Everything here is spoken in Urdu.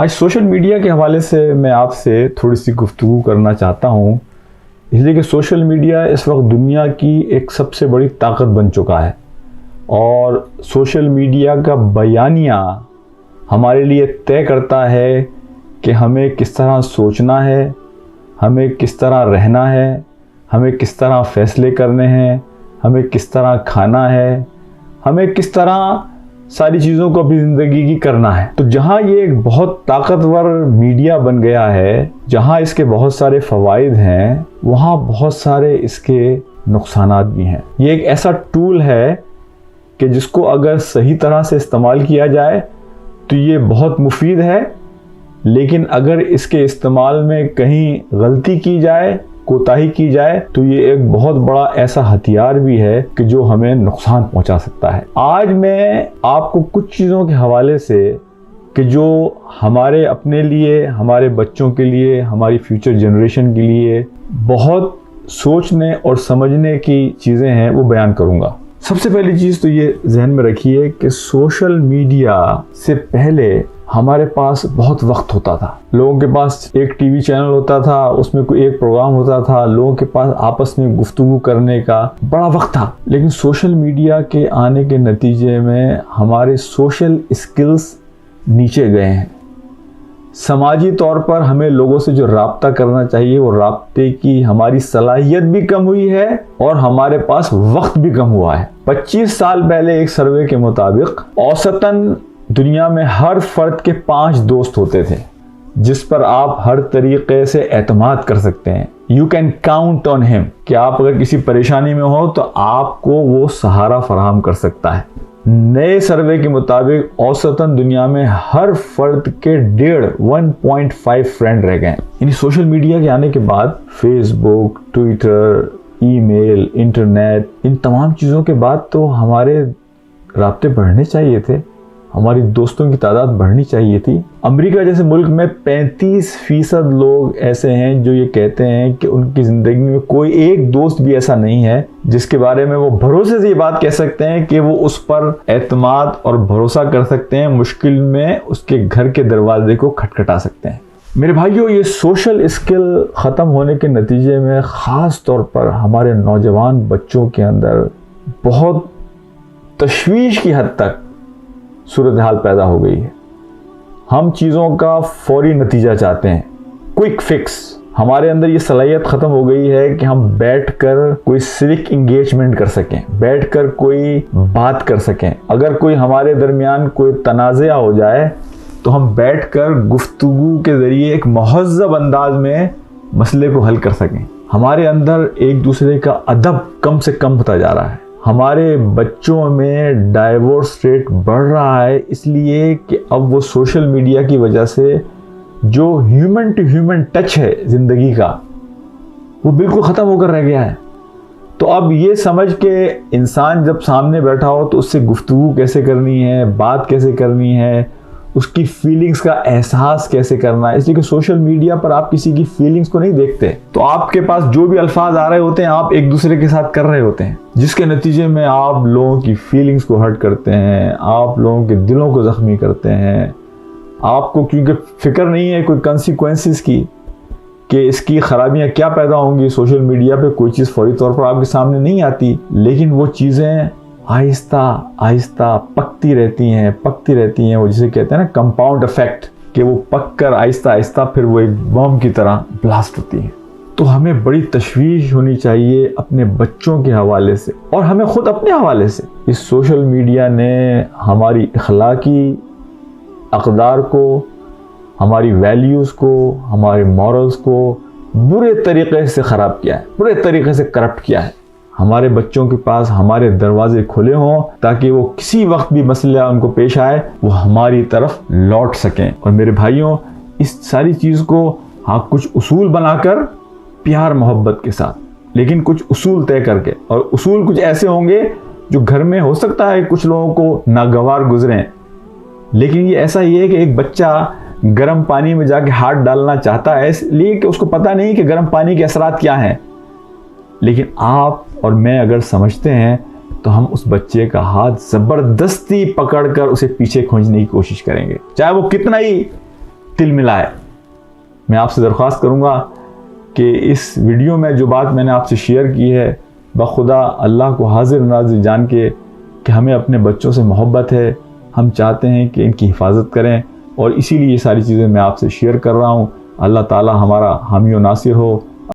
آج سوشل میڈیا کے حوالے سے میں آپ سے تھوڑی سی گفتگو کرنا چاہتا ہوں۔ اس لیے کہ سوشل میڈیا اس وقت دنیا کی ایک سب سے بڑی طاقت بن چکا ہے۔ اور سوشل میڈیا کا بیانیہ ہمارے لیے طے کرتا ہے کہ ہمیں کس طرح سوچنا ہے، ہمیں کس طرح رہنا ہے، ہمیں کس طرح فیصلے کرنے ہیں، ہمیں کس طرح کھانا ہے، ہمیں کس طرح ساری چیزوں کو اپنی زندگی کی کرنا ہے۔ تو جہاں یہ ایک بہت طاقتور میڈیا بن گیا ہے، جہاں اس کے بہت سارے فوائد ہیں، وہاں بہت سارے اس کے نقصانات بھی ہیں۔ یہ ایک ایسا ٹول ہے کہ جس کو اگر صحیح طرح سے استعمال کیا جائے تو یہ بہت مفید ہے، لیکن اگر اس کے استعمال میں کہیں غلطی کی جائے کوتاہی کی جائے تو یہ ایک بہت بڑا ایسا ہتھیار بھی ہے کہ جو ہمیں نقصان پہنچا سکتا ہے۔ آج میں آپ کو کچھ چیزوں کے حوالے سے کہ جو ہمارے اپنے لیے، ہمارے بچوں کے لیے، ہماری فیوچر جنریشن کے لیے بہت سوچنے اور سمجھنے کی چیزیں ہیں، وہ بیان کروں گا۔ سب سے پہلی چیز تو یہ ذہن میں رکھیے کہ سوشل میڈیا سے پہلے ہمارے پاس بہت وقت ہوتا تھا۔ لوگوں کے پاس ایک ٹی وی چینل ہوتا تھا، اس میں کوئی ایک پروگرام ہوتا تھا، لوگوں کے پاس آپس میں گفتگو کرنے کا بڑا وقت تھا۔ لیکن سوشل میڈیا کے آنے کے نتیجے میں ہمارے سوشل اسکلز نیچے گئے ہیں۔ سماجی طور پر ہمیں لوگوں سے جو رابطہ کرنا چاہیے، وہ رابطے کی ہماری صلاحیت بھی کم ہوئی ہے اور ہمارے پاس وقت بھی کم ہوا ہے۔ پچیس سال پہلے ایک سروے کے مطابق اوسطاً دنیا میں ہر فرد کے پانچ دوست ہوتے تھے، جس پر آپ ہر طریقے سے اعتماد کر سکتے ہیں۔ یو کین کاؤنٹ آن ہم کہ آپ اگر کسی پریشانی میں ہو تو آپ کو وہ سہارا فراہم کر سکتا ہے۔ نئے سروے کے مطابق، اوسطاً دنیا میں ہر فرد کے ڈیڑھ ون پوائنٹ فائیو فرینڈ رہ گئے۔ یعنی سوشل میڈیا کے آنے کے بعد Facebook Twitter email internet ان تمام چیزوں کے بعد تو ہمارے رابطے بڑھنے چاہیے تھے۔ ہماری دوستوں کی تعداد بڑھنی چاہیے تھی۔ امریکہ جیسے ملک میں پینتیس فیصد لوگ ایسے ہیں جو یہ کہتے ہیں کہ ان کی زندگی میں کوئی ایک دوست بھی ایسا نہیں ہے، جس کے بارے میں وہ بھروسے سے یہ بات کہہ سکتے ہیں کہ وہ اس پر اعتماد اور بھروسہ کر سکتے ہیں، مشکل میں اس کے گھر کے دروازے کو کھٹکھٹا سکتے ہیں۔ میرے بھائیوں یہ سوشل اسکل ختم ہونے کے نتیجے میں خاص طور پر ہمارے نوجوان بچوں کے اندر بہت تشویش کی حد تک صورتحال پیدا ہو گئی ہے۔ ہم چیزوں کا فوری نتیجہ چاہتے ہیں۔ کوئک فکس ہمارے اندر یہ صلاحیت ختم ہو گئی ہے کہ ہم بیٹھ کر کوئی سوک انگیجمنٹ کر سکیں، بیٹھ کر کوئی بات کر سکیں۔ اگر کوئی ہمارے درمیان کوئی تنازعہ ہو جائے تو ہم بیٹھ کر گفتگو کے ذریعے ایک مہذب انداز میں مسئلے کو حل کر سکیں۔ ہمارے اندر ایک دوسرے کا ادب کم سے کم ہوتا جا رہا ہے۔ ہمارے بچوں میں ڈائیورس ریٹ بڑھ رہا ہے، اس لیے کہ اب وہ سوشل میڈیا کی وجہ سے جو ہیومن ٹو ہیومن ٹچ ہے زندگی کا، وہ بالکل ختم ہو کر رہ گیا ہے۔ تو اب یہ سمجھ کے انسان جب سامنے بیٹھا ہو تو اس سے گفتگو کیسے کرنی ہے، بات کیسے کرنی ہے؟ اس کی فیلنگز کا احساس کیسے کرنا ہے؟ اس لیے کہ سوشل میڈیا پر آپ کسی کی فیلنگز کو نہیں دیکھتے۔ تو آپ کے پاس جو بھی الفاظ آ رہے ہوتے ہیں، آپ ایک دوسرے کے ساتھ کر رہے ہوتے ہیں۔ جس کے نتیجے میں آپ لوگوں کی فیلنگز کو ہرٹ کرتے ہیں، آپ لوگوں کے دلوں کو زخمی کرتے ہیں۔ آپ کو کیونکہ فکر نہیں ہے کوئی کنسیکوینسز کی کہ اس کی خرابیاں کیا پیدا ہوں گی۔ سوشل میڈیا پہ کوئی چیز فوری طور پر آپ کے سامنے نہیں آتی، لیکن وہ چیزیں آہستہ آہستہ پکتی رہتی ہیں، پکتی رہتی ہیں، وہ جسے کہتے ہیں نا کمپاؤنڈ افیکٹ کہ وہ پک کر آہستہ آہستہ پھر وہ ایک بم کی طرح بلاسٹ ہوتی ہیں۔ تو ہمیں بڑی تشویش ہونی چاہیے اپنے بچوں کے حوالے سے اور ہمیں خود اپنے حوالے سے۔ اس سوشل میڈیا نے ہماری اخلاقی اقدار کو، ہماری ویلیوز کو، ہمارے مورلز کو برے طریقے سے خراب کیا ہے، برے طریقے سے کرپٹ کیا ہے۔ ہمارے بچوں کے پاس ہمارے دروازے کھلے ہوں تاکہ وہ کسی وقت بھی مسئلہ ان کو پیش آئے، وہ ہماری طرف لوٹ سکیں۔ اور میرے بھائیوں، اس ساری چیز کو ہاں کچھ اصول بنا کر پیار، محبت کے ساتھ۔ لیکن کچھ اصول طے کر کے۔ اور اصول کچھ ایسے ہوں گے جو گھر میں ہو سکتا ہے کچھ لوگوں کو ناگوار گزریں۔ لیکن یہ ایسا ہی ہے کہ ایک بچہ گرم پانی میں جا کے ہاتھ ڈالنا چاہتا ہے، اس لیے کہ اس کو پتہ نہیں کہ گرم پانی کے اثرات کیا ہیں۔ لیکن آپ اور میں اگر سمجھتے ہیں تو ہم اس بچے کا ہاتھ زبردستی پکڑ کر اسے پیچھے کھینچنے کی کوشش کریں گے۔ چاہے وہ کتنا ہی تل ملائے۔ میں آپ سے درخواست کروں گا کہ اس ویڈیو میں جو بات میں نے آپ سے شیئر کی ہے، بخدا اللہ کو حاضر ناظر جان کے کہ ہمیں اپنے بچوں سے محبت ہے۔ ہم چاہتے ہیں کہ ان کی حفاظت کریں۔ اور اسی لیے یہ ساری چیزیں میں آپ سے شیئر کر رہا ہوں۔ اللہ تعالی ہمارا حامی و ناصر ہو۔